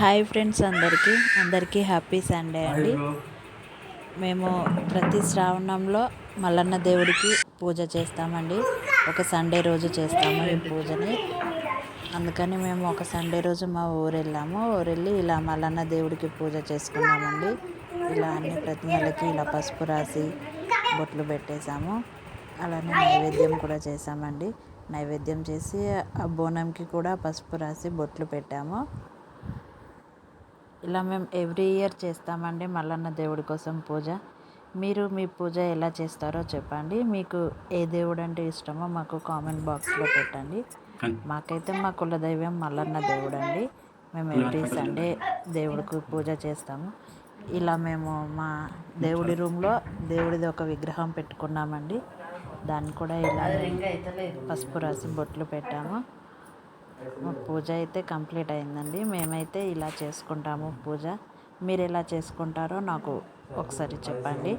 Hi friends అందరికీ. అందరికీ happy Sunday అండి. మేము ప్రతి శ్రావణంలో మల్లన్న దేవుడికి పూజ చేస్తామండి. ఒక సండే రోజు చేస్తాము ఈ పూజని. అందుకని మేము ఒక సండే రోజు మా ఊరు వెళ్ళాము ఊరు వెళ్ళి ఇలా మల్లన్న దేవుడికి పూజ చేసుకున్నామండి. ఇలా అన్ని ప్రతిమలకి ఇలా పసుపు రాసి బొట్లు పెట్టేశాము. అలానే నైవేద్యం కూడా చేసామండి నైవేద్యం చేసి ఆ బోనంకి కూడా పసుపు రాసి బొట్లు పెట్టాము. ఇలా మేము ఎవ్రీ ఇయర్ చేస్తామండి మల్లన్న దేవుడి కోసం పూజ. మీరు మీ పూజ ఎలా చేస్తారో చెప్పండి. మీకు ఏ దేవుడు అంటే ఇష్టమో మాకు కామెంట్ బాక్స్లో పెట్టండి. మాకైతే మా కులదైవం మల్లన్న దేవుడు అండి మేము ఎవ్రీ సండే దేవుడికి పూజ చేస్తాము. ఇలా మేము మా దేవుడి రూమ్లో దేవుడిది ఒక విగ్రహం పెట్టుకున్నామండి. దాన్ని కూడా ఇలా పసుపు రాసి బొట్లు పెట్టాము. పూజ అయితే కంప్లీట్ అయిందండి. మేమైతే ఇలా చేసుకుంటాము పూజ. మీరు ఎలా చేసుకుంటారో నాకు ఒకసారి చెప్పండి.